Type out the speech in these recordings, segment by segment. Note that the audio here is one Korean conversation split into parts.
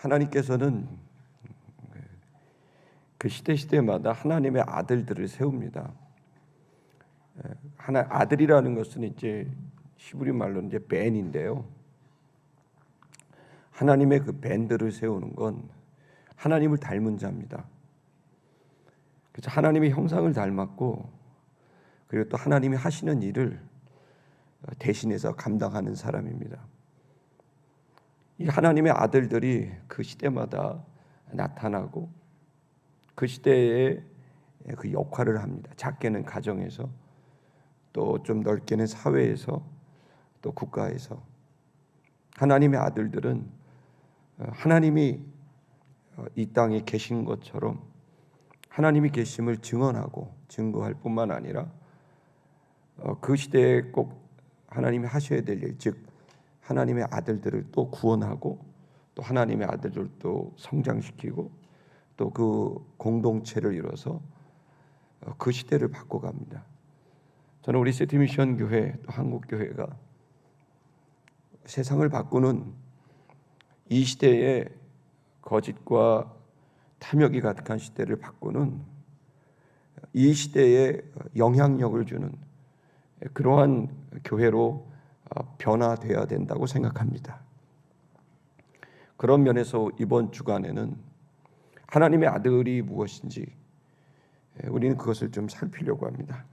하나님께서는 그 시대 시대마다 하나님의 아들들을 세웁니다. 에, 하나 아들이라는 것은 이제 히브리 말로 이제 벤인데요. 하나님의 그 벤들을 세우는 건 하나님을 닮은 자입니다. 그래서 하나님의 형상을 닮았고 그리고 또 하나님이 하시는 일을 대신해서 감당하는 사람입니다. 이 하나님의 아들들이 그 시대마다 나타나고 그 시대에 그 역할을 합니다. 작게는 가정에서 또 좀 넓게는 사회에서 또 국가에서 하나님의 아들들은 하나님이 이 땅에 계신 것처럼 하나님이 계심을 증언하고 증거할 뿐만 아니라 어, 그 시대에 꼭 하나님이 하셔야 될 일, 즉 하나님의 아들들을 또 구원하고 또 하나님의 아들들을 또 성장시키고 또 그 공동체를 이뤄서 어, 그 시대를 바꿔갑니다. 저는 우리 세티미션 교회 또 한국 교회가 세상을 바꾸는 이 시대의 거짓과 탐욕이 가득한 시대를 바꾸는 이 시대에 영향력을 주는 그러한 교회로 어, 변화되어야 된다고 생각합니다. 그런 면에서 이번 주간에는 하나님의 아들이 무엇인지 우리는 그것을 좀 살피려고 합니다.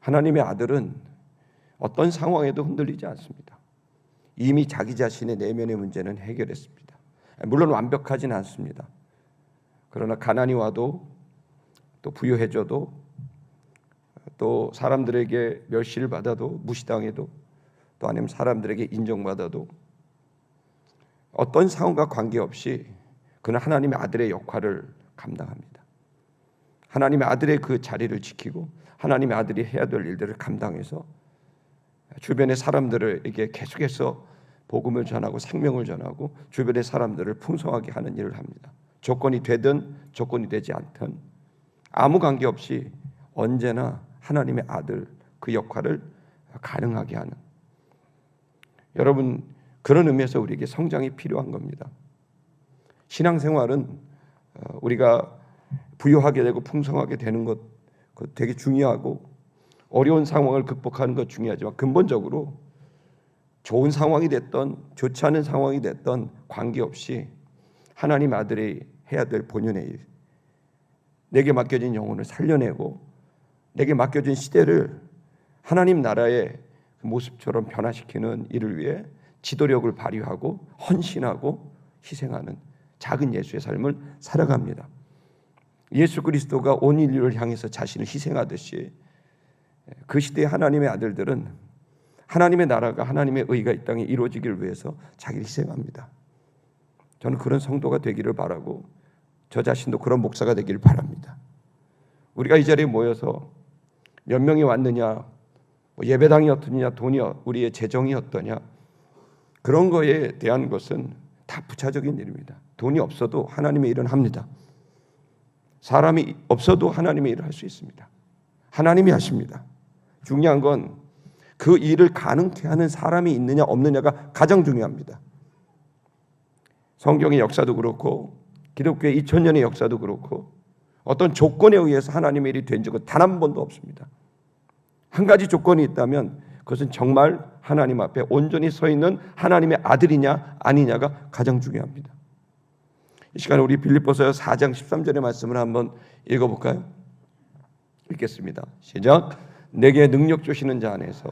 하나님의 아들은 어떤 상황에도 흔들리지 않습니다. 이미 자기 자신의 내면의 문제는 해결했습니다. 물론 완벽하진 않습니다. 그러나 가난이 와도 또 부유해져도 또 사람들에게 멸시를 받아도 무시당해도 또 아니면 사람들에게 인정받아도 어떤 상황과 관계없이 그는 하나님의 아들의 역할을 감당합니다. 하나님의 아들의 그 자리를 지키고 하나님의 아들이 해야 될 일들을 감당해서 주변의 사람들에게 계속해서 복음을 전하고 생명을 전하고 주변의 사람들을 풍성하게 하는 일을 합니다. 조건이 되든 조건이 되지 않든 아무 관계 없이 언제나 하나님의 아들 그 역할을 가능하게 하는 여러분 그런 의미에서 우리에게 성장이 필요한 겁니다. 신앙생활은 어, 우리가 부유하게 되고 풍성하게 되는 것 되게 중요하고 어려운 상황을 극복하는 것 중요하지만 근본적으로 좋은 상황이 됐던 좋지 않은 상황이 됐던 관계없이 하나님 아들이 해야 될 본연의 일 내게 맡겨진 영혼을 살려내고 내게 맡겨진 시대를 하나님 나라의 모습처럼 변화시키는 일을 위해 지도력을 발휘하고 헌신하고 희생하는 작은 예수의 삶을 살아갑니다. 예수 그리스도가 온 인류를 향해서 자신을 희생하듯이 그 시대의 하나님의 아들들은 하나님의 나라가 하나님의 의가 이 땅에 이루어지기를 위해서 자기를 희생합니다. 저는 그런 성도가 되기를 바라고 저 자신도 그런 목사가 되기를 바랍니다. 우리가 이 자리에 모여서 몇 명이 왔느냐, 뭐 예배당이 어떠냐, 돈이 우리의 재정이 어떠냐 그런 거에 대한 것은 다 부차적인 일입니다. 돈이 없어도 하나님의 일은 합니다. 사람이 없어도 하나님의 일을 할 수 있습니다. 하나님이 하십니다. 중요한 건 그 일을 가능케 하는 사람이 있느냐 없느냐가 가장 중요합니다. 성경의 역사도 그렇고 기독교의 2000년의 역사도 그렇고 어떤 조건에 의해서 하나님의 일이 된 적은 단 한 번도 없습니다. 한 가지 조건이 있다면 그것은 정말 하나님 앞에 온전히 서 있는 하나님의 아들이냐 아니냐가 가장 중요합니다. 이 시간에 우리 빌립보서 4장 13절의 말씀을 한번 읽어 볼까요? 읽겠습니다. 시작. 내게 능력 주시는 자 안에서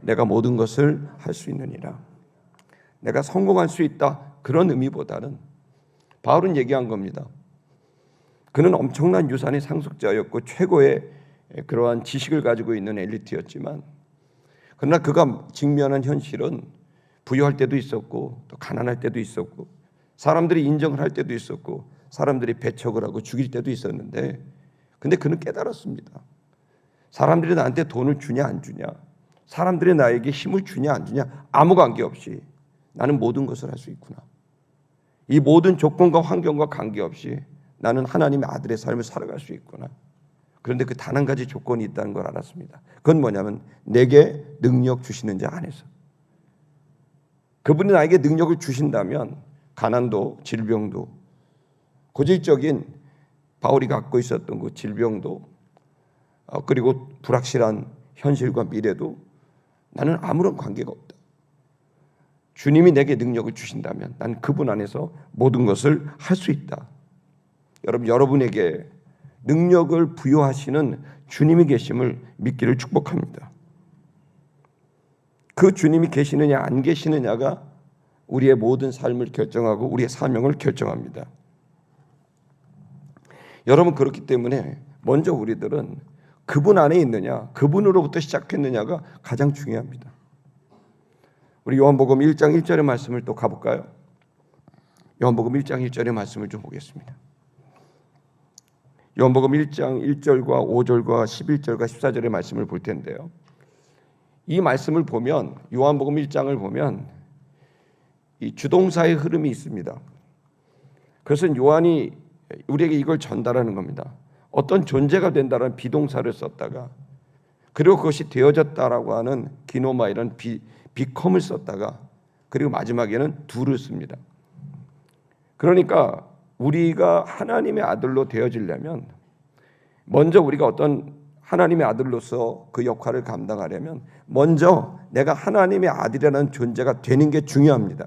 내가 모든 것을 할 수 있느니라. 내가 성공할 수 있다 그런 의미보다는 바울은 얘기한 겁니다. 그는 엄청난 유산의 상속자였고 최고의 그러한 지식을 가지고 있는 엘리트였지만 그러나 그가 직면한 현실은 부유할 때도 있었고 또 가난할 때도 있었고 사람들이 인정을 할 때도 있었고 사람들이 배척을 하고 죽일 때도 있었는데 근데 그는 깨달았습니다. 사람들이 나한테 돈을 주냐 안 주냐 사람들이 나에게 힘을 주냐 안 주냐 아무 관계없이 나는 모든 것을 할 수 있구나. 이 모든 조건과 환경과 관계없이 나는 하나님의 아들의 삶을 살아갈 수 있구나. 그런데 그 단 한 가지 조건이 있다는 걸 알았습니다. 그건 뭐냐면 내게 능력 주시는 자 안에서. 그분이 나에게 능력을 주신다면 가난도 질병도 고질적인 바울이 갖고 있었던 그 질병도 어, 그리고 불확실한 현실과 미래도 나는 아무런 관계가 없다. 주님이 내게 능력을 주신다면 난 그분 안에서 모든 것을 할 수 있다. 여러분 여러분에게 능력을 부여하시는 주님이 계심을 믿기를 축복합니다. 그 주님이 계시느냐 안 계시느냐가 우리의 모든 삶을 결정하고 우리의 사명을 결정합니다. 여러분 그렇기 때문에 먼저 우리들은 그분 안에 있느냐, 그분으로부터 시작했느냐가 가장 중요합니다. 우리 요한복음 1장 1절의 말씀을 또 가볼까요? 요한복음 1장 1절의 말씀을 좀 보겠습니다. 요한복음 1장 1절과 5절과 11절과 14절의 말씀을 볼 텐데요. 이 말씀을 보면 요한복음 1장을 보면 이 주동사의 흐름이 있습니다. 그것은 요한이 우리에게 이걸 전달하는 겁니다. 어떤 존재가 된다는 비동사를 썼다가 그리고 그것이 되어졌다라고 하는 기노마 이런 비, 비컴을 썼다가 그리고 마지막에는 두를 씁니다. 그러니까 우리가 하나님의 아들로 되어지려면 먼저 우리가 어떤 하나님의 아들로서 그 역할을 감당하려면 먼저 내가 하나님의 아들이라는 존재가 되는 게 중요합니다.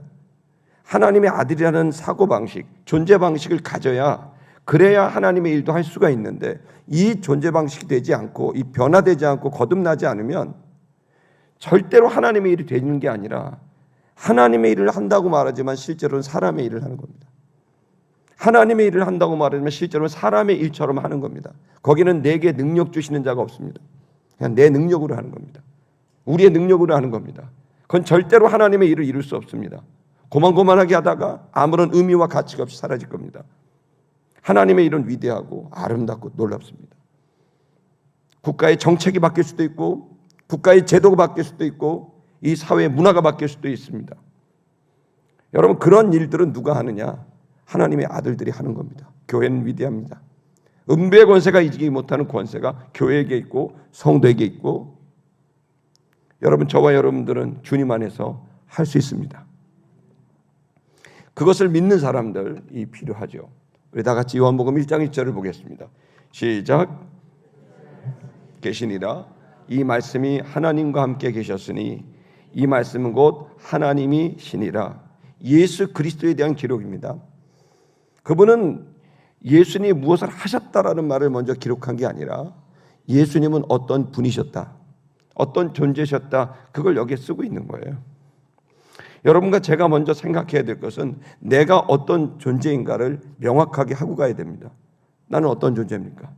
하나님의 아들이라는 사고 방식, 존재 방식을 가져야 그래야 하나님의 일도 할 수가 있는데 이 존재 방식이 되지 않고 이 변화되지 않고 거듭나지 않으면 절대로 하나님의 일이 되는 게 아니라 하나님의 일을 한다고 말하지만 실제로는 사람의 일을 하는 겁니다. 하나님의 일을 한다고 말하면 실제로는 사람의 일처럼 하는 겁니다. 거기는 내게 능력 주시는 자가 없습니다. 그냥 내 능력으로 하는 겁니다. 우리의 능력으로 하는 겁니다. 그건 절대로 하나님의 일을 이룰 수 없습니다. 고만고만하게 하다가 아무런 의미와 가치가 없이 사라질 겁니다. 하나님의 일은 위대하고 아름답고 놀랍습니다. 국가의 정책이 바뀔 수도 있고 국가의 제도가 바뀔 수도 있고 이 사회의 문화가 바뀔 수도 있습니다. 여러분 그런 일들은 누가 하느냐? 하나님의 아들들이 하는 겁니다. 교회는 위대합니다. 음부의 권세가 이기지 못하는 권세가 교회에게 있고 성도에게 있고 여러분 저와 여러분들은 주님 안에서 할 수 있습니다. 그것을 믿는 사람들이 필요하죠. 우리 다 같이 요한복음 1장 1절을 보겠습니다. 시작. 계시니라 이 말씀이 하나님과 함께 계셨으니 이 말씀은 곧 하나님이 신이라 예수 그리스도에 대한 기록입니다. 그분은 예수님이 무엇을 하셨다라는 말을 먼저 기록한 게 아니라 예수님은 어떤 분이셨다. 어떤 존재셨다. 그걸 여기에 쓰고 있는 거예요. 여러분과 제가 먼저 생각해야 될 것은 내가 어떤 존재인가를 명확하게 하고 가야 됩니다. 나는 어떤 존재입니까?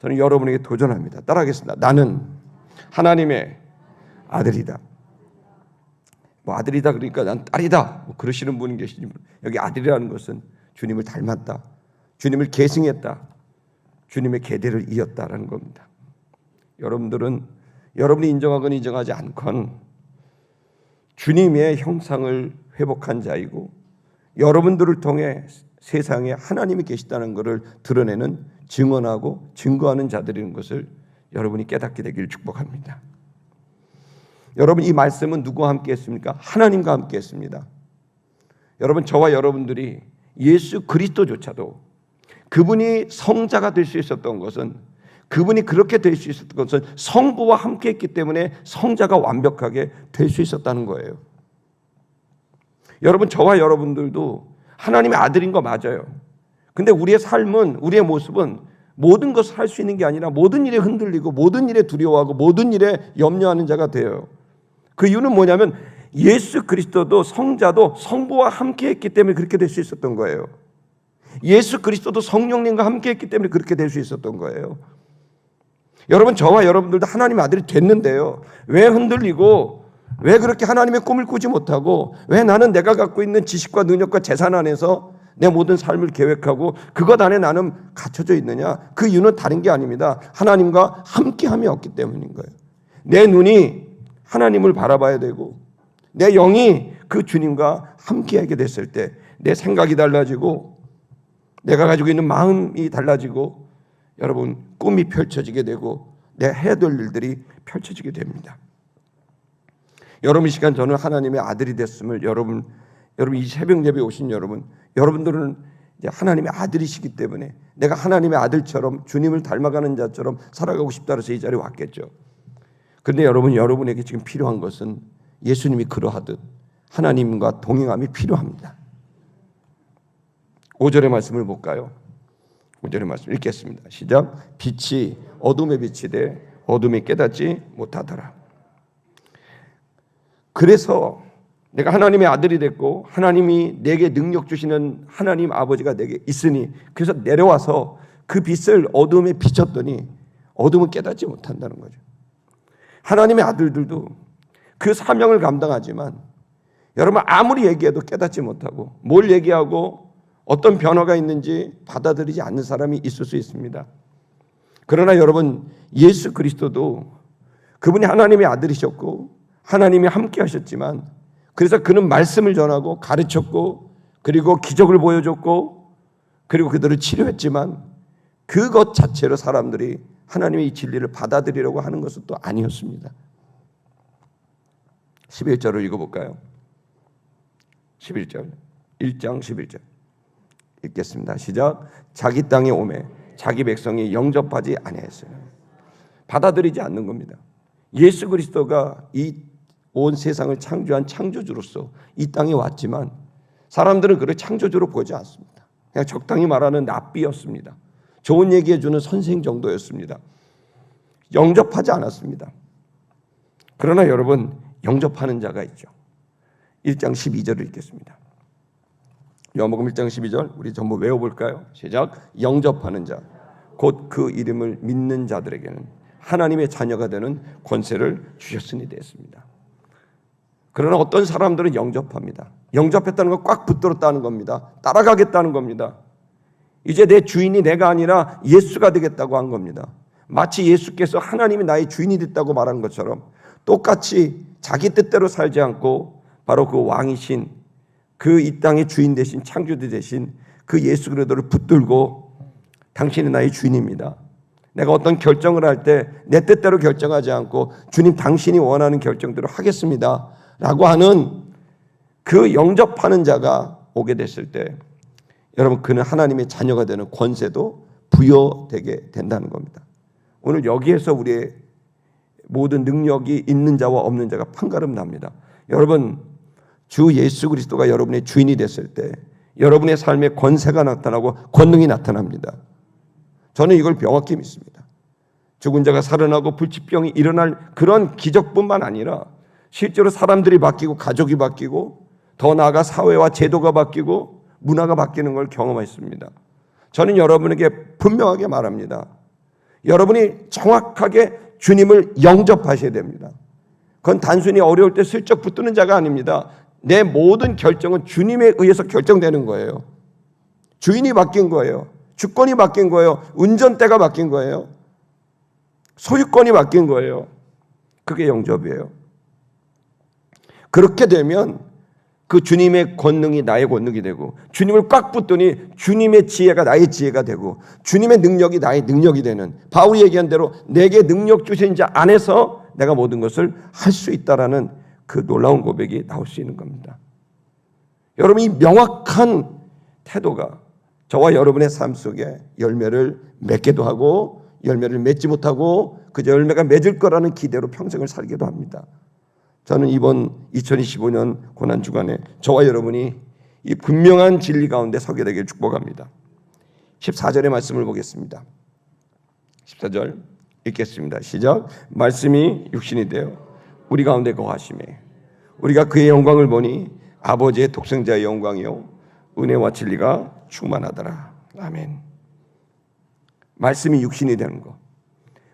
저는 여러분에게 도전합니다. 따라하겠습니다. 나는 하나님의 아들이다. 뭐 아들이다 그러니까 난 딸이다. 뭐 그러시는 분이 계시지만 여기 아들이라는 것은 주님을 닮았다. 주님을 계승했다. 주님의 계대를 이었다라는 겁니다. 여러분들은 여러분이 인정하건 인정하지 않건 주님의 형상을 회복한 자이고 여러분들을 통해 세상에 하나님이 계시다는 것을 드러내는 증언하고 증거하는 자들인 것을 여러분이 깨닫게 되기를 축복합니다. 여러분 이 말씀은 누구와 함께 했습니까? 하나님과 함께 했습니다. 여러분 저와 여러분들이 예수 그리스도조차도 그분이 성자가 될 수 있었던 것은 그분이 그렇게 될 수 있었던 것은 성부와 함께 했기 때문에 성자가 완벽하게 될 수 있었다는 거예요. 여러분 저와 여러분들도 하나님의 아들인 거 맞아요. 근데 우리의 삶은 우리의 모습은 모든 것을 할 수 있는 게 아니라 모든 일에 흔들리고 모든 일에 두려워하고 모든 일에 염려하는 자가 돼요. 그 이유는 뭐냐면 예수 그리스도도 성자도 성부와 함께 했기 때문에 그렇게 될 수 있었던 거예요. 예수 그리스도도 성령님과 함께 했기 때문에 그렇게 될 수 있었던 거예요. 여러분 저와 여러분들도 하나님의 아들이 됐는데요. 왜 흔들리고 왜 그렇게 하나님의 꿈을 꾸지 못하고 왜 나는 내가 갖고 있는 지식과 능력과 재산 안에서 내 모든 삶을 계획하고 그것 안에 나는 갇혀져 있느냐? 그 이유는 다른 게 아닙니다. 하나님과 함께함이 없기 때문인 거예요. 내 눈이 하나님을 바라봐야 되고 내 영이 그 주님과 함께하게 됐을 때 내 생각이 달라지고 내가 가지고 있는 마음이 달라지고 여러분 꿈이 펼쳐지게 되고 내 해야 될 일들이 펼쳐지게 됩니다. 여러분 이 시간 저는 하나님의 아들이 됐음을 여러분 여러분 이 새벽 예배 오신 여러분, 여러분들은 이제 하나님의 아들이시기 때문에 내가 하나님의 아들처럼 주님을 닮아가는 자처럼 살아가고 싶다 해서 이 자리에 왔겠죠. 그런데 여러분 여러분에게 지금 필요한 것은 예수님이 그러하듯 하나님과 동행함이 필요합니다. 5절의 말씀을 볼까요? 5절의 말씀 읽겠습니다. 시작. 빛이 어둠에 비치되 어둠이 깨닫지 못하더라. 그래서 내가 하나님의 아들이 됐고 하나님이 내게 능력 주시는 하나님 아버지가 내게 있으니 그래서 내려와서 그 빛을 어둠에 비쳤더니 어둠은 깨닫지 못한다는 거죠. 하나님의 아들들도 그 사명을 감당하지만 여러분 아무리 얘기해도 깨닫지 못하고 뭘 얘기하고 어떤 변화가 있는지 받아들이지 않는 사람이 있을 수 있습니다. 그러나 여러분 예수 그리스도도 그분이 하나님의 아들이셨고 하나님이 함께 하셨지만 그래서 그는 말씀을 전하고 가르쳤고 그리고 기적을 보여줬고 그리고 그들을 치료했지만 그것 자체로 사람들이 하나님의 이 진리를 받아들이려고 하는 것은 또 아니었습니다. 11절을 읽어볼까요? 11절 1장 11절 읽겠습니다. 시작 자기 땅에 오매 자기 백성이 영접하지 아니했어요. 받아들이지 않는 겁니다. 예수 그리스도가 이 온 세상을 창조한 창조주로서 이 땅에 왔지만 사람들은 그를 창조주로 보지 않습니다. 그냥 적당히 말하는 납비였습니다. 좋은 얘기해 주는 선생 정도였습니다. 영접하지 않았습니다. 그러나 여러분 영접하는 자가 있죠. 1장 12절을 읽겠습니다. 요한복음 1장 12절 우리 전부 외워볼까요? 시작 영접하는 자 곧 그 이름을 믿는 자들에게는 하나님의 자녀가 되는 권세를 주셨으니 됐습니다. 그러나 어떤 사람들은 영접합니다. 영접했다는 건 꽉 붙들었다는 겁니다. 따라가겠다는 겁니다. 이제 내 주인이 내가 아니라 예수가 되겠다고 한 겁니다. 마치 예수께서 하나님이 나의 주인이 됐다고 말한 것처럼 똑같이 자기 뜻대로 살지 않고 바로 그 왕이신 그 이 땅의 주인 대신 창조주 대신 그 예수 그리스도를 붙들고 당신이 나의 주인입니다. 내가 어떤 결정을 할 때 내 뜻대로 결정하지 않고 주님 당신이 원하는 결정대로 하겠습니다. 라고 하는 그 영접하는 자가 오게 됐을 때 여러분 그는 하나님의 자녀가 되는 권세도 부여되게 된다는 겁니다. 오늘 여기에서 우리의 모든 능력이 있는 자와 없는 자가 판가름 납니다. 여러분 주 예수 그리스도가 여러분의 주인이 됐을 때 여러분의 삶에 권세가 나타나고 권능이 나타납니다. 저는 이걸 명확히 믿습니다. 죽은 자가 살아나고 불치병이 일어날 그런 기적뿐만 아니라 실제로 사람들이 바뀌고 가족이 바뀌고 더 나아가 사회와 제도가 바뀌고 문화가 바뀌는 걸 경험했습니다. 저는 여러분에게 분명하게 말합니다. 여러분이 정확하게 주님을 영접하셔야 됩니다. 그건 단순히 어려울 때 슬쩍 붙드는 자가 아닙니다. 내 모든 결정은 주님에 의해서 결정되는 거예요. 주인이 바뀐 거예요. 주권이 바뀐 거예요. 운전대가 바뀐 거예요. 소유권이 바뀐 거예요. 그게 영접이에요. 그렇게 되면 그 주님의 권능이 나의 권능이 되고 주님을 꽉 붙더니 주님의 지혜가 나의 지혜가 되고 주님의 능력이 나의 능력이 되는 바울이 얘기한 대로 내게 능력 주신 자 안에서 내가 모든 것을 할 수 있다라는 그 놀라운 고백이 나올 수 있는 겁니다. 여러분 이 명확한 태도가 저와 여러분의 삶 속에 열매를 맺기도 하고 열매를 맺지 못하고 그저 열매가 맺을 거라는 기대로 평생을 살기도 합니다. 저는 이번 2025년 고난 주간에 저와 여러분이 이 분명한 진리 가운데 서게 되길 축복합니다. 14절의 말씀을 보겠습니다. 14절 읽겠습니다. 시작. 말씀이 육신이 되어 우리 가운데 거하심에 우리가 그의 영광을 보니 아버지의 독생자의 영광이요 은혜와 진리가 충만하더라. 아멘. 말씀이 육신이 되는 거.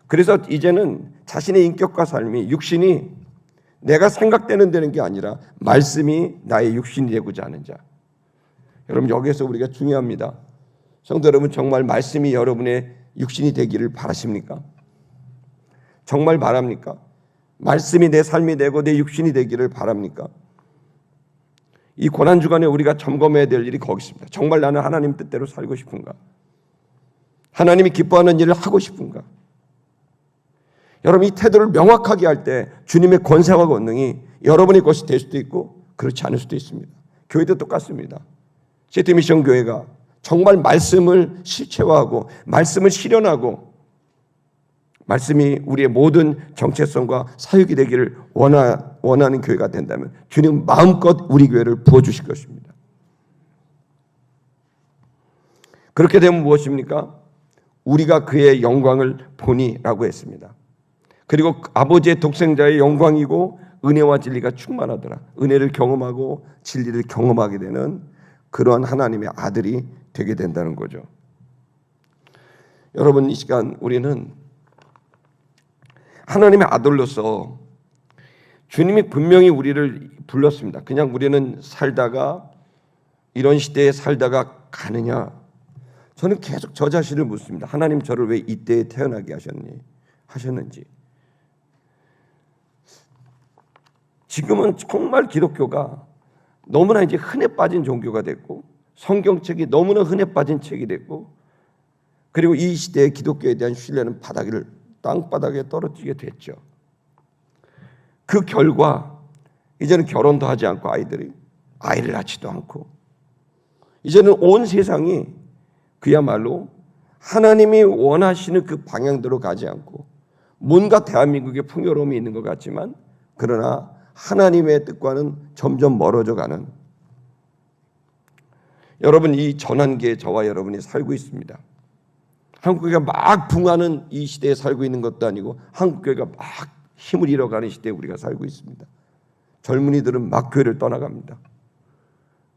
그래서 이제는 자신의 인격과 삶이 육신이 내가 생각되는 되는 게 아니라 말씀이 나의 육신이 되고자 하는 자. 여러분 여기에서 우리가 중요합니다. 성도 여러분 정말 말씀이 여러분의 육신이 되기를 바라십니까? 정말 바랍니까? 말씀이 내 삶이 되고 내 육신이 되기를 바랍니까? 이 고난 주간에 우리가 점검해야 될 일이 거기 있습니다. 정말 나는 하나님 뜻대로 살고 싶은가? 하나님이 기뻐하는 일을 하고 싶은가? 여러분 이 태도를 명확하게 할 때 주님의 권세와 권능이 여러분의 것이 될 수도 있고 그렇지 않을 수도 있습니다. 교회도 똑같습니다. 시티 미션 교회가 정말 말씀을 실체화하고 말씀을 실현하고 말씀이 우리의 모든 정체성과 사역이 되기를 원하, 원하는 교회가 된다면 주님 마음껏 우리 교회를 부어주실 것입니다. 그렇게 되면 무엇입니까? 우리가 그의 영광을 보니라고 했습니다. 그리고 아버지의 독생자의 영광이고 은혜와 진리가 충만하더라. 은혜를 경험하고 진리를 경험하게 되는 그러한 하나님의 아들이 되게 된다는 거죠. 여러분 이 시간 우리는 하나님의 아들로서 주님이 분명히 우리를 불렀습니다. 그냥 우리는 살다가 이런 시대에 살다가 가느냐? 저는 계속 저 자신을 묻습니다. 하나님 저를 왜 이때에 태어나게 하셨니? 하셨는지. 지금은 정말 기독교가 너무나 이제 흔해 빠진 종교가 됐고 성경책이 너무나 흔해 빠진 책이 됐고 그리고 이 시대의 기독교에 대한 신뢰는 바닥을 땅바닥에 떨어지게 됐죠. 그 결과 이제는 결혼도 하지 않고 아이들이 아이를 낳지도 않고 이제는 온 세상이 그야말로 하나님이 원하시는 그 방향대로 가지 않고 뭔가 대한민국의 풍요로움이 있는 것 같지만 그러나 하나님의 뜻과는 점점 멀어져 가는 여러분 이 전환기에 저와 여러분이 살고 있습니다. 한국교회가 막 붕하는 이 시대에 살고 있는 것도 아니고 한국교회가 막 힘을 잃어가는 시대에 우리가 살고 있습니다. 젊은이들은 막 교회를 떠나갑니다.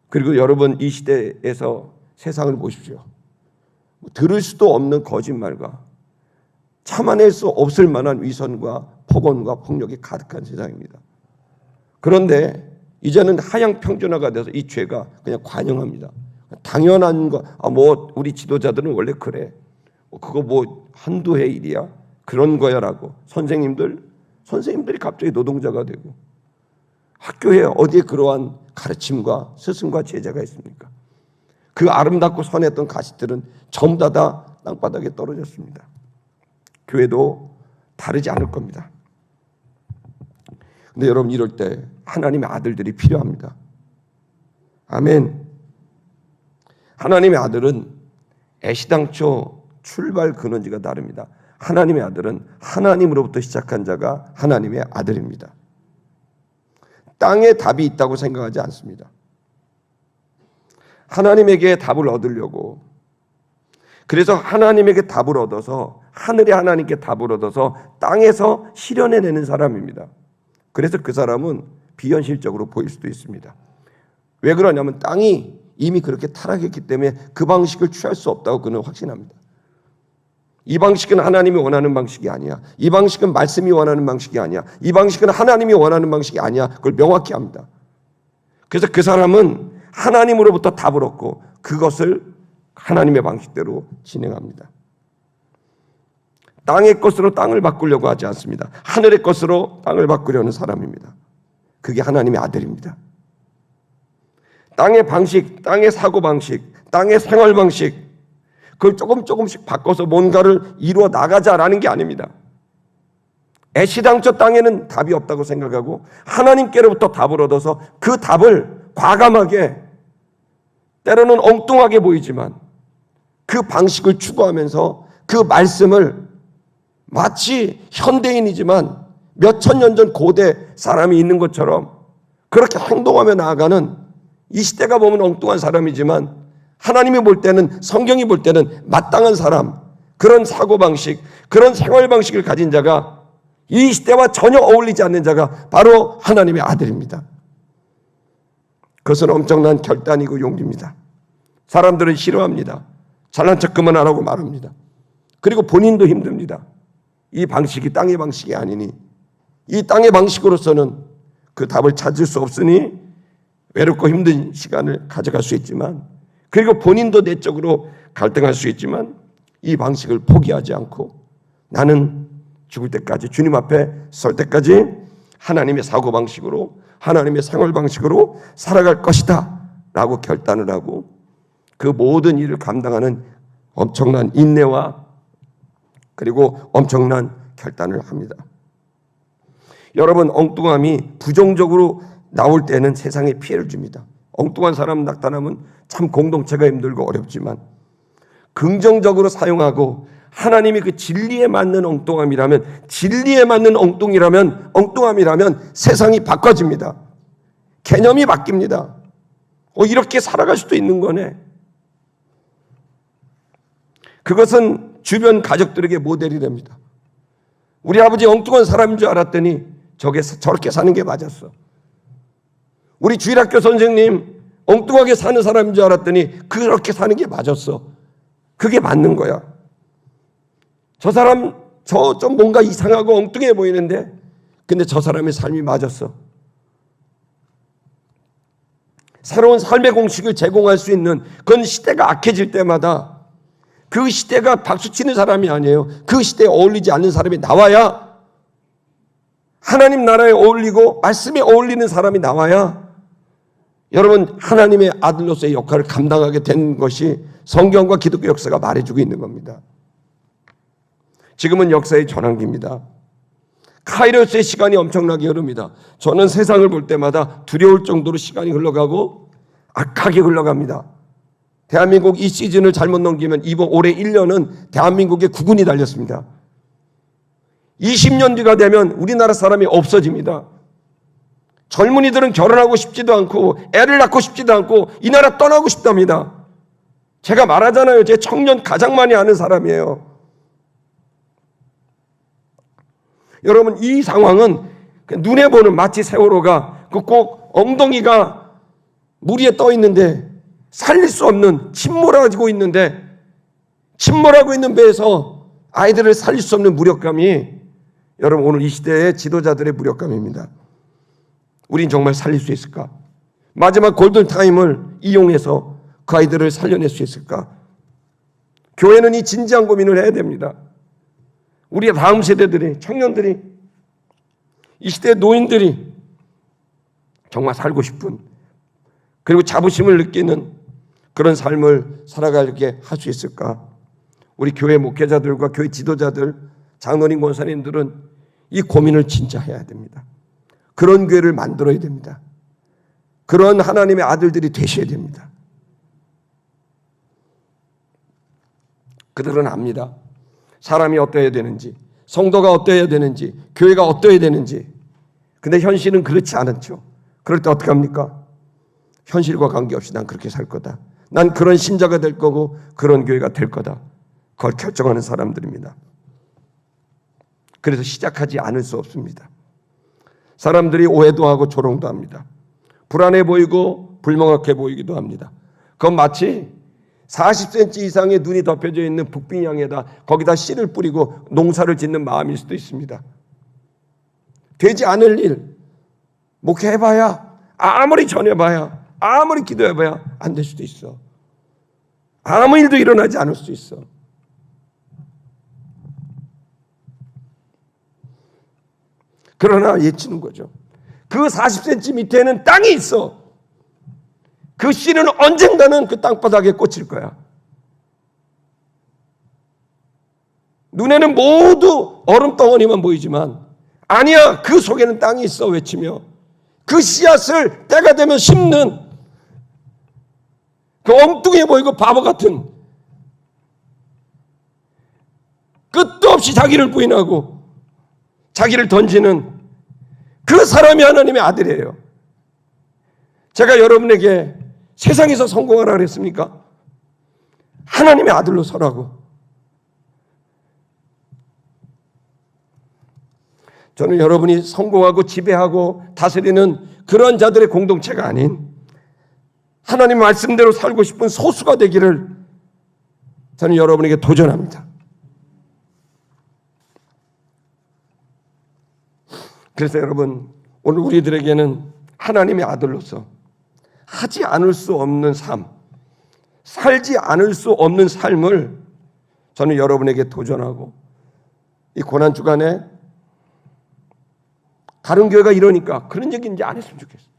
그리고 여러분 이 시대에서 세상을 보십시오. 들을 수도 없는 거짓말과 참아낼 수 없을 만한 위선과 폭언과 폭력이 가득한 세상입니다. 그런데 이제는 하향 평준화가 돼서 이 죄가 그냥 관영합니다. 당연한 거, 아, 뭐, 우리 지도자들은 원래 그래. 뭐 그거 뭐 한두 해 일이야? 그런 거야 라고. 선생님들, 선생님들이 갑자기 노동자가 되고. 학교에 어디에 그러한 가르침과 스승과 제자가 있습니까? 그 아름답고 선했던 가시들은 전부 다, 다 땅바닥에 떨어졌습니다. 교회도 다르지 않을 겁니다. 근데 여러분 이럴 때 하나님의 아들들이 필요합니다. 아멘. 하나님의 아들은 애시당초 출발 근원지가 다릅니다. 하나님의 아들은 하나님으로부터 시작한 자가 하나님의 아들입니다. 땅에 답이 있다고 생각하지 않습니다. 하나님에게 답을 얻으려고 그래서 하나님에게 답을 얻어서 하늘의 하나님께 답을 얻어서 땅에서 실현해내는 사람입니다. 그래서 그 사람은 비현실적으로 보일 수도 있습니다. 왜 그러냐면 땅이 이미 그렇게 타락했기 때문에 그 방식을 취할 수 없다고 그는 확신합니다. 이 방식은 하나님이 원하는 방식이 아니야. 이 방식은 말씀이 원하는 방식이 아니야. 이 방식은 하나님이 원하는 방식이 아니야. 그걸 명확히 합니다. 그래서 그 사람은 하나님으로부터 답을 얻고 그것을 하나님의 방식대로 진행합니다. 땅의 것으로 땅을 바꾸려고 하지 않습니다. 하늘의 것으로 땅을 바꾸려는 사람입니다. 그게 하나님의 아들입니다. 땅의 방식, 땅의 사고 방식, 땅의 생활 방식, 그걸 조금 조금씩 바꿔서 뭔가를 이루어 나가자라는 게 아닙니다. 애시당초 땅에는 답이 없다고 생각하고 하나님께로부터 답을 얻어서 그 답을 과감하게 때로는 엉뚱하게 보이지만 그 방식을 추구하면서 그 말씀을 마치 현대인이지만 몇천 년 전 고대 사람이 있는 것처럼 그렇게 행동하며 나아가는 이 시대가 보면 엉뚱한 사람이지만 하나님이 볼 때는 성경이 볼 때는 마땅한 사람 그런 사고 방식 그런 생활 방식을 가진 자가 이 시대와 전혀 어울리지 않는 자가 바로 하나님의 아들입니다. 그것은 엄청난 결단이고 용기입니다. 사람들은 싫어합니다. 잘난 척 그만하라고 말합니다. 그리고 본인도 힘듭니다. 이 방식이 땅의 방식이 아니니 이 땅의 방식으로서는 그 답을 찾을 수 없으니 외롭고 힘든 시간을 가져갈 수 있지만 그리고 본인도 내적으로 갈등할 수 있지만 이 방식을 포기하지 않고 나는 죽을 때까지 주님 앞에 설 때까지 하나님의 사고 방식으로 하나님의 생활 방식으로 살아갈 것이다 라고 결단을 하고 그 모든 일을 감당하는 엄청난 인내와 그리고 엄청난 결단을 합니다. 여러분 엉뚱함이 부정적으로 나올 때는 세상에 피해를 줍니다. 엉뚱한 사람 나타나면 참 공동체가 힘들고 어렵지만 긍정적으로 사용하고 하나님이 그 진리에 맞는 엉뚱함이라면 진리에 맞는 엉뚱이라면 엉뚱함이라면 세상이 바꿔집니다. 개념이 바뀝니다. 어, 이렇게 살아갈 수도 있는 거네. 그것은 주변 가족들에게 모델이 됩니다. 우리 아버지 엉뚱한 사람인 줄 알았더니 저게 저렇게 사는 게 맞았어. 우리 주일학교 선생님 엉뚱하게 사는 사람인 줄 알았더니 그렇게 사는 게 맞았어. 그게 맞는 거야. 저 사람 저 좀 뭔가 이상하고 엉뚱해 보이는데 근데 저 사람의 삶이 맞았어. 새로운 삶의 공식을 제공할 수 있는 그건 시대가 악해질 때마다 그 시대가 박수치는 사람이 아니에요. 그 시대에 어울리지 않는 사람이 나와야 하나님 나라에 어울리고 말씀에 어울리는 사람이 나와야 여러분 하나님의 아들로서의 역할을 감당하게 된 것이 성경과 기독교 역사가 말해주고 있는 겁니다. 지금은 역사의 전환기입니다. 카이로스의 시간이 엄청나게 흐릅니다. 저는 세상을 볼 때마다 두려울 정도로 시간이 흘러가고 악하게 흘러갑니다. 대한민국 이 시즌을 잘못 넘기면 이번 올해 1년은 대한민국의 구군이 달렸습니다. 20년 뒤가 되면 우리나라 사람이 없어집니다. 젊은이들은 결혼하고 싶지도 않고 애를 낳고 싶지도 않고 이 나라 떠나고 싶답니다. 제가 말하잖아요. 제 청년 가장 많이 아는 사람이에요. 여러분 이 상황은 그 눈에 보는 마치 세월호가 그꼭 엉덩이가 물 위에 떠 있는데 살릴 수 없는 침몰하고 있는데 침몰하고 있는 배에서 아이들을 살릴 수 없는 무력감이 여러분 오늘 이 시대의 지도자들의 무력감입니다. 우린 정말 살릴 수 있을까? 마지막 골든 타임을 이용해서 그 아이들을 살려낼 수 있을까? 교회는 이 진지한 고민을 해야 됩니다. 우리 다음 세대들이 청년들이 이 시대 노인들이 정말 살고 싶은 그리고 자부심을 느끼는 그런 삶을 살아가게 할 수 있을까? 우리 교회 목회자들과 교회 지도자들, 장로님, 권사님들은 이 고민을 진짜 해야 됩니다. 그런 교회를 만들어야 됩니다. 그런 하나님의 아들들이 되셔야 됩니다. 그들은 압니다. 사람이 어떠해야 되는지, 성도가 어떠해야 되는지, 교회가 어떠해야 되는지. 근데 현실은 그렇지 않죠. 그럴 때 어떻게 합니까? 현실과 관계없이 난 그렇게 살 거다. 난 그런 신자가 될 거고 그런 교회가 될 거다. 그걸 결정하는 사람들입니다. 그래서 시작하지 않을 수 없습니다. 사람들이 오해도 하고 조롱도 합니다. 불안해 보이고 불명확해 보이기도 합니다. 그건 마치 40cm 이상의 눈이 덮여져 있는 북빙양에다 거기다 씨를 뿌리고 농사를 짓는 마음일 수도 있습니다. 되지 않을 일 목회해봐야 아무리 전해봐야 아무리 기도해봐야 안 될 수도 있어. 아무 일도 일어나지 않을 수도 있어. 그러나 예치는 거죠. 그 40cm 밑에는 땅이 있어. 그 씨는 언젠가는 그 땅바닥에 꽂힐 거야. 눈에는 모두 얼음 덩어리만 보이지만 아니야 그 속에는 땅이 있어 외치며 그 씨앗을 때가 되면 심는 그 엉뚱해 보이고 바보 같은 끝도 없이 자기를 부인하고 자기를 던지는 그 사람이 하나님의 아들이에요. 제가 여러분에게 세상에서 성공하라 그랬습니까? 하나님의 아들로 서라고. 저는 여러분이 성공하고 지배하고 다스리는 그런 자들의 공동체가 아닌 하나님 말씀대로 살고 싶은 소수가 되기를 저는 여러분에게 도전합니다. 그래서 여러분 오늘 우리들에게는 하나님의 아들로서 하지 않을 수 없는 삶, 살지 않을 수 없는 삶을 저는 여러분에게 도전하고 이 고난 주간에 다른 교회가 이러니까 그런 얘기 이제 안 했으면 좋겠어.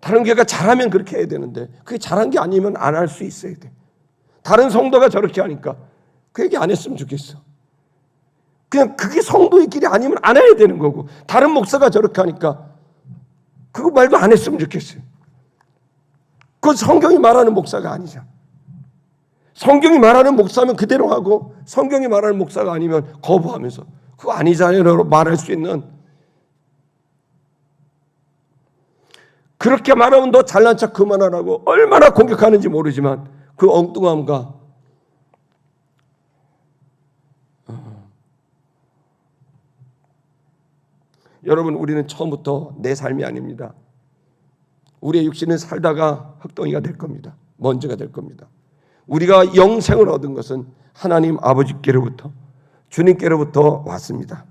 다른 교회가 잘하면 그렇게 해야 되는데 그게 잘한 게 아니면 안 할 수 있어야 돼. 다른 성도가 저렇게 하니까 그 얘기 안 했으면 좋겠어. 그냥 그게 성도의 길이 아니면 안 해야 되는 거고 다른 목사가 저렇게 하니까 그거 말도 안 했으면 좋겠어요. 그건 성경이 말하는 목사가 아니죠. 성경이 말하는 목사면 그대로 하고 성경이 말하는 목사가 아니면 거부하면서 그거 아니잖아요. 말할 수 있는 그렇게 말하면 너 잘난 척 그만하라고 얼마나 공격하는지 모르지만 그 엉뚱함과 어. 여러분 우리는 처음부터 내 삶이 아닙니다. 우리의 육신은 살다가 흙덩이가 될 겁니다. 먼지가 될 겁니다. 우리가 영생을 얻은 것은 하나님 아버지께로부터 주님께로부터 왔습니다.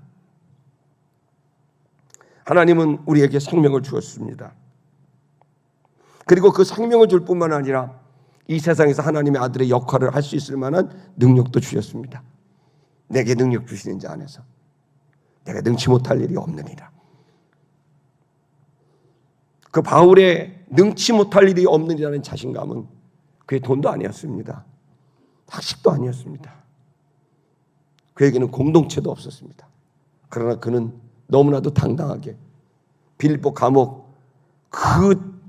하나님은 우리에게 생명을 주었습니다. 그리고 그 생명을 줄 뿐만 아니라 이 세상에서 하나님의 아들의 역할을 할 수 있을 만한 능력도 주셨습니다. 내게 능력 주시는 자 안에서 내가 능치 못할 일이 없느니라. 그 바울의 능치 못할 일이 없느니라는 자신감은 그의 돈도 아니었습니다. 학식도 아니었습니다. 그에게는 공동체도 없었습니다. 그러나 그는 너무나도 당당하게 빌보 감옥 그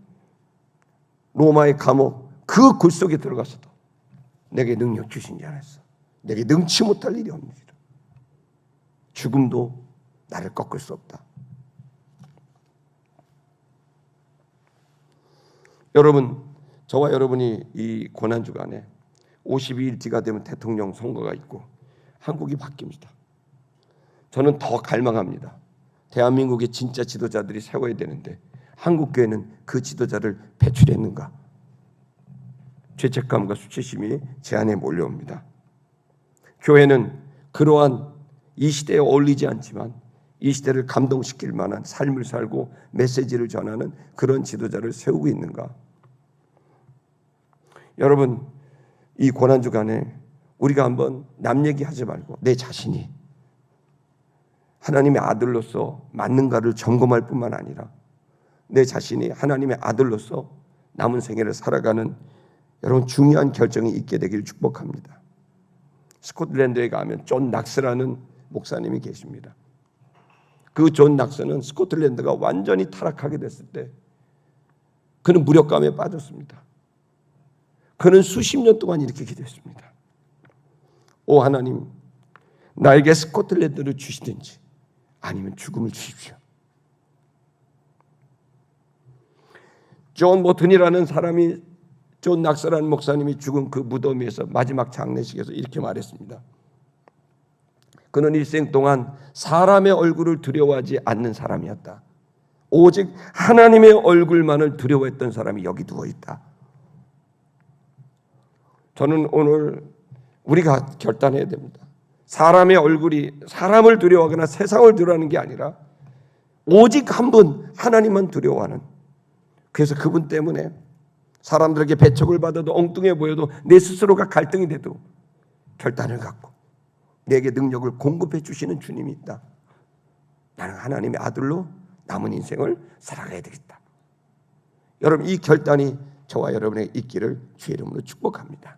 로마의 감옥 그 굴 속에 들어가서도 내게 능력 주신 지 않았어. 내게 능치 못할 일이 없느니라. 죽음도 나를 꺾을 수 없다. 여러분, 저와 여러분이 이 고난 주간에 52일째가 되면 대통령 선거가 있고 한국이 바뀝니다. 저는 더 갈망합니다. 대한민국의 진짜 지도자들이 세워야 되는데 한국 교회는 그 지도자를 배출했는가? 죄책감과 수치심이 제 안에 몰려옵니다. 교회는 그러한 이 시대에 어울리지 않지만 이 시대를 감동시킬 만한 삶을 살고 메시지를 전하는 그런 지도자를 세우고 있는가? 여러분 이 고난 주간에 우리가 한번 남 얘기하지 말고 내 자신이 하나님의 아들로서 맞는가를 점검할 뿐만 아니라 내 자신이 하나님의 아들로서 남은 생애를 살아가는 여러분 중요한 결정이 있게 되기를 축복합니다. 스코틀랜드에 가면 존 낙스라는 목사님이 계십니다. 그 존 낙스는 스코틀랜드가 완전히 타락하게 됐을 때 그는 무력감에 빠졌습니다. 그는 수십 년 동안 이렇게 기도했습니다. 오 하나님, 나에게 스코틀랜드를 주시든지 아니면 죽음을 주십시오. 존 모튼이라는 사람이 존 낙서라는 목사님이 죽은 그 무덤에서 마지막 장례식에서 이렇게 말했습니다. 그는 일생 동안 사람의 얼굴을 두려워하지 않는 사람이었다. 오직 하나님의 얼굴만을 두려워했던 사람이 여기 누워 있다. 저는 오늘 우리가 결단해야 됩니다. 사람의 얼굴이 사람을 두려워하거나 세상을 두려워하는 게 아니라 오직 한 분 하나님만 두려워하는 그래서 그분 때문에 사람들에게 배척을 받아도 엉뚱해 보여도 내 스스로가 갈등이 돼도 결단을 갖고 내게 능력을 공급해 주시는 주님이 있다. 나는 하나님의 아들로 남은 인생을 살아가야 되겠다. 여러분 이 결단이 저와 여러분에게 있기를 주의 이름으로 축복합니다.